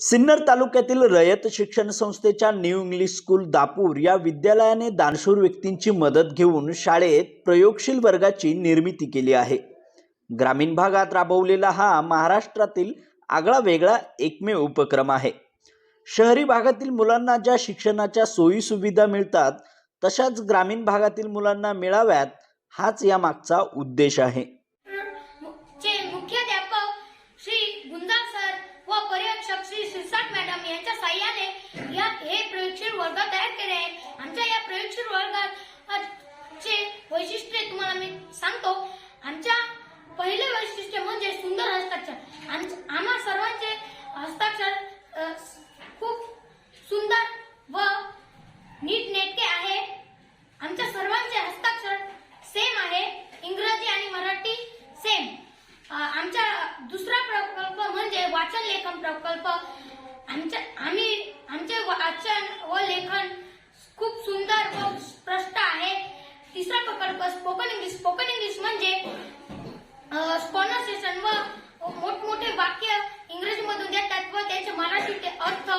सिन्नर तालुक्यातील रयत शिक्षण संस्थेच्या न्यू इंग्लिश स्कूल दापूर या विद्यालयाने दानशूर व्यक्तींची मदत घेऊन शाळेत प्रयोगशील वर्गाची निर्मिती केली आहे. ग्रामीण भागात राबवलेला हा महाराष्ट्रातील आगळा वेगळा एकमेव उपक्रम आहे. शहरी भागातील मुलांना ज्या शिक्षणाच्या सोयी सुविधा मिळतात तशाच ग्रामीण भागातील मुलांना मिळाव्यात हाच यामागचा उद्देश आहे. शिरसाट मॅडम यांच्या साह्याने या हे प्रयोगशील वर्ग तयार केले आहे आमच्या या प्रयोगशील वर्गात चे वैशिष्ट्य तुम्हाला मी सांगतो. आमच्या पहिले वैशिष्ट्य म्हणजे सुंदर हस्ताक्षर. आम्हा सर्वांचे हस्ताक्षर खूप सुंदर व नीट आहे आमच्या सर्वांचे हस्ताक्षर सेम आहे इंग्रजी आणि मराठी सेम अ, आमचा दुसरा प्रकल्प म्हणजे वाचन प्रकल्प. आमच्या आम्ही आमचे वाचन व लेखन खूप सुंदर व स्पष्ट आहे. तिसरा प्रकल्प स्पोकन इंग्लिश स्पोकन इंग्लिश म्हणजे कॉन्व्हर्सेशन व मोठमोठे वाक्य इंग्रजीमधून देतात व त्याचे मराठीचे अर्थ.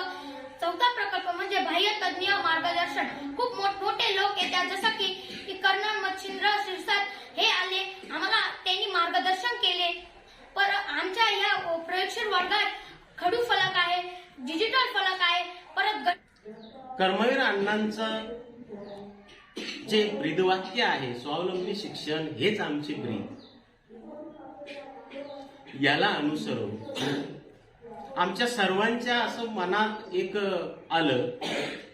चौथा प्रकल्प म्हणजे बाह्य तज्ञ मार्गदर्शन. खूप मोठमोठे लोक येतात जसं की कर्नल मच्छिंद्र शिरसाट हे आले. आम्हाला त्यांनी मार्गदर्शन केले. पर आमच्या या प्रयोगशील वर्गात डिजिटल फलक आहे. परत कर्मवीर अण्णांचं जे ब्रीदवाक्य आहे स्वावलंबी शिक्षण हेच आमचे ब्रीद. याला अनुसरून आमच्या सर्वांच्या असं मनात एक आलं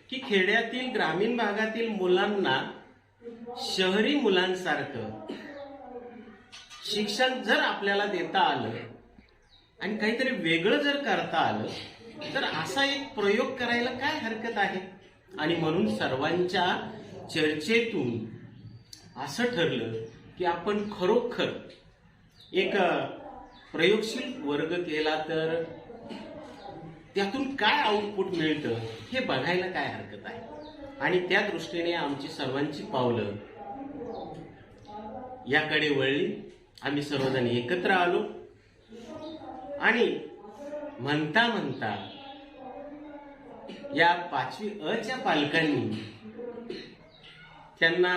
की खेड्यातील ग्रामीण भागातील मुलांना शहरी मुलांसारखं शिक्षण जर आपल्याला देता आलं आणि काहीतरी वेगळं जर करता आलं तर असा एक प्रयोग करायला काय हरकत आहे? आणि म्हणून सर्वांच्या चर्चेतून असं ठरलं की आपण खरोखर एक प्रयोगशील वर्ग केला तर त्यातून काय आउटपुट मिळतं हे बघायला काय हरकत आहे? आणि त्या दृष्टीने आमची सर्वांची पावलं याकडे वळली. आम्ही सर्वजण एकत्र आलो. आणि म्हणता म्हणता या पाचवी अच्या पालकांनी त्यांना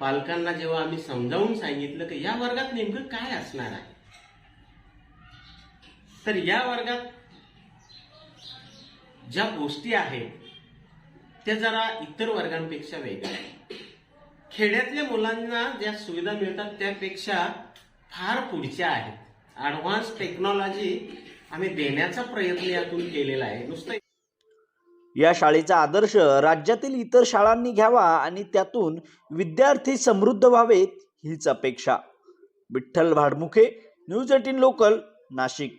पालकांना जेव्हा आम्ही समजावून सांगितलं की या वर्गात नेमकं काय असणार आहे तर या वर्गात ज्या गोष्टी आहेत त्या जरा इतर वर्गांपेक्षा वेगळ्या खेड्यातल्या मुलांना ज्या सुविधा मिळतात त्यापेक्षा फार पुढच्या आहेत. ॲडव्हान्स टेक्नॉलॉजी आम्ही देण्याचा प्रयत्न यातून केलेला आहे. नुसतं या शाळेचा आदर्श राज्यातील इतर शाळांनी घ्यावा आणि त्यातून विद्यार्थी समृद्ध व्हावेत हीच अपेक्षा. Vitthal Bhadmukhe news eighteen local Nashik.